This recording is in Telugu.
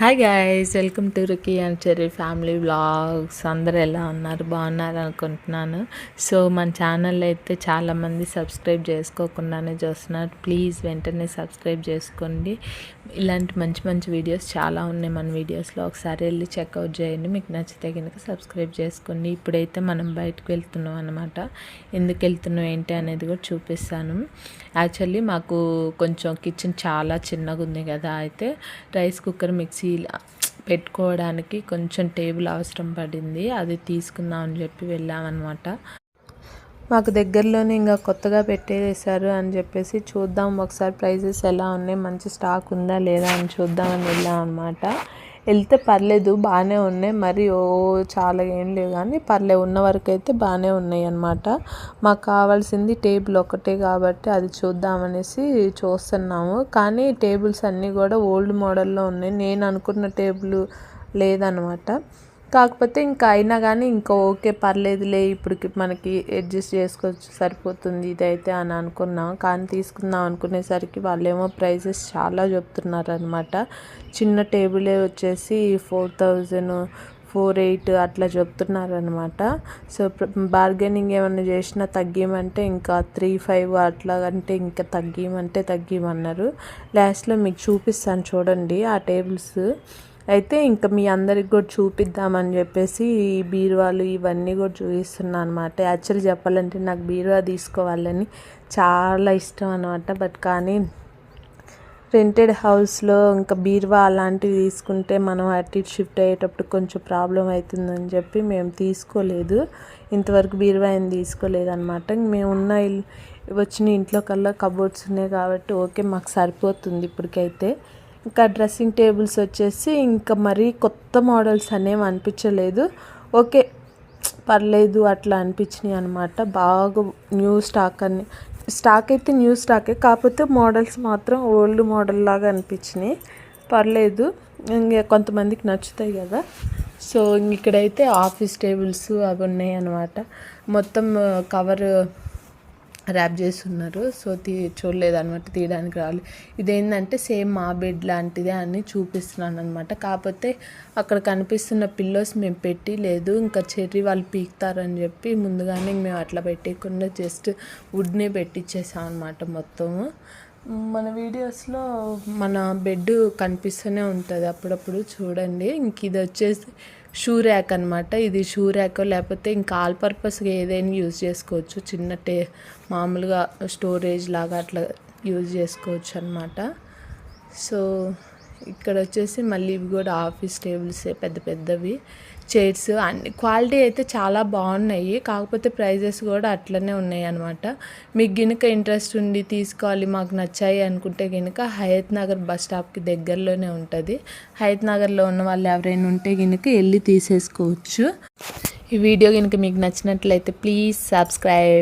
Hi guys welcome to Ruki and Cherry family vlogs అందరూ ఎలా ఉన్నారు? బాగున్నారు అనుకుంటున్నాను. సో మన ఛానల్ అయితే చాలామంది సబ్స్క్రైబ్ చేసుకోకుండానే చూస్తున్నారు. ప్లీజ్ వెంటనే సబ్స్క్రైబ్ చేసుకోండి. ఇలాంటి మంచి మంచి వీడియోస్ చాలా ఉన్నాయి మన వీడియోస్లో ఒకసారి వెళ్ళి చెక్అవుట్ చేయండి. మీకు నచ్చితే కనుక సబ్స్క్రైబ్ చేసుకోండి. ఇప్పుడైతే మనం బయటకు వెళ్తున్నాం అనమాట ఎందుకు వెళ్తున్నాం ఏంటి అనేది కూడా చూపిస్తాను. యాక్చువల్లీ మాకు కొంచెం కిచెన్ చాలా చిన్నగా ఉంది కదా. అయితే రైస్ కుక్కర్ మిక్సీ పెట్టుకోవడానికి కొంచెం టేబుల్ అవసరం పడింది. అది తీసుకుందాం అని చెప్పి వెళ్ళామన్నమాట. మాకు దగ్గరలోనే ఇంకా కొత్తగా పెట్టేసారు అని చెప్పేసి చూద్దాం. ఒకసారి ప్రైజెస్ ఎలా ఉన్నాయి? మంచి స్టాక్ ఉందా లేదా అని చూద్దామని వెళ్ళాం అనమాట వెళ్తే పర్లేదు బాగానే ఉన్నాయి. మరి ఓ చాలా ఏం లేవు కానీ పర్లేదు ఉన్న వరకు అయితే బాగానే ఉన్నాయి అనమాట మాకు కావాల్సింది టేబుల్ ఒకటే కాబట్టి అది చూద్దామనేసి చూస్తున్నాము. కానీ టేబుల్స్ అన్నీ కూడా ఓల్డ్ మోడల్లో ఉన్నాయి. నేను అనుకున్న టేబుల్ లేదనమాట కాకపోతే ఇంకా అయినా కానీ ఇంకా ఓకే పర్లేదులే ఇప్పటికి మనకి అడ్జస్ట్ చేసుకోవచ్చు సరిపోతుంది ఇదైతే అని అనుకున్నాం. కానీ తీసుకుందాం అనుకునేసరికి వాళ్ళేమో ప్రైజెస్ చాలా చెప్తున్నారు అనమాట చిన్న టేబులే వచ్చేసి ఫోర్ థౌజండ్ ఫోర్ ఎయిట్ అట్లా చెప్తున్నారనమాట సో బార్గెనింగ్ ఏమైనా చేసినా తగ్గిమంటే ఇంకా త్రీ ఫైవ్ అట్లా అంటే ఇంకా తగ్గిమంటే తగ్గిమన్నారు లాస్ట్లో మీకు చూపిస్తాను చూడండి ఆ టేబుల్స్. అయితే ఇంకా మీ అందరికి కూడా చూపిద్దామని చెప్పేసి ఈ బీరువాలు ఇవన్నీ కూడా చూపిస్తున్నాను అనమాట యాక్చువల్లీ చెప్పాలంటే నాకు బీరువా తీసుకోవాలని చాలా ఇష్టం అనమాట బట్ కానీ రెంటెడ్ హౌస్లో ఇంకా బీరువా అలాంటివి తీసుకుంటే మనం అటు ఇటు షిఫ్ట్ అయ్యేటప్పుడు కొంచెం ప్రాబ్లం అవుతుందని చెప్పి మేము తీసుకోలేదు. ఇంతవరకు బీరువా ఏం తీసుకోలేదు అనమాట మేము ఉన్న వచ్చిన ఇంట్లో కల్లా కబోర్డ్స్ ఉన్నాయి కాబట్టి ఓకే మాకు సరిపోతుంది ఇప్పటికైతే. ఇంకా డ్రెస్సింగ్ టేబుల్స్ వచ్చేసి ఇంకా మరీ కొత్త మోడల్స్ అనేవి అనిపించలేదు. ఓకే పర్లేదు అట్లా అనిపించినాయి అనమాట బాగా న్యూ స్టాక్ అని స్టాక్ అయితే న్యూ స్టాకే కాకపోతే మోడల్స్ మాత్రం ఓల్డ్ మోడల్ లాగా అనిపించినాయి. పర్లేదు ఇంకా కొంతమందికి నచ్చుతాయి కదా. సో ఇక్కడైతే ఆఫీస్ టేబుల్స్ అవి ఉన్నాయి అనమాట మొత్తం కవర్ ర్యాప్ చేస్తున్నారు. సో తీ చూడలేదు అనమాట తీయడానికి రాలేదు ఇదేంటంటే సేమ్ మా బెడ్ లాంటిదే అని చూపిస్తున్నాను అనమాట కాకపోతే అక్కడ కనిపిస్తున్న పిల్లోస్ మేము పెట్టి లేదు ఇంకా చెర్రీ వాళ్ళు పీకుతారని చెప్పి ముందుగానే మేము అట్లా పెట్టకుండా జస్ట్ వుడ్నే పెట్టించేసాం అనమాట మొత్తము మన వీడియోస్లో మన బెడ్ కనిపిస్తూనే ఉంటుంది అప్పుడప్పుడు చూడండి. ఇంక ఇది వచ్చేసి షూ ర్యాక్ అనమాట ఇది షూ ర్యాక్ లేకపోతే ఇంకా ఆల్ పర్పస్గా ఏదైనా యూజ్ చేసుకోవచ్చు. చిన్న టే మామూలుగా స్టోరేజ్ లాగా అట్లా యూజ్ చేసుకోవచ్చు అనమాట సో ఇక్కడ వచ్చేసి మళ్ళీ ఇవి కూడా ఆఫీస్ టేబుల్సే పెద్ద పెద్దవి. చైర్స్ అన్ని క్వాలిటీ అయితే చాలా బాగున్నాయి. కాకపోతే ప్రైజెస్ కూడా అట్లనే ఉన్నాయి అనమాట మీకు గినుక ఇంట్రెస్ట్ ఉండి తీసుకోవాలి మాకు నచ్చాయి అనుకుంటే గినుక హయత్ నగర్ బస్ స్టాప్కి దగ్గరలోనే ఉంటుంది. హయత్ నగర్లో ఉన్న వాళ్ళు ఎవరైనా ఉంటే గినుక వెళ్ళి తీసేసుకోవచ్చు. ఈ వీడియో కనుక మీకు నచ్చినట్లయితే ప్లీజ్ సబ్స్క్రైబ్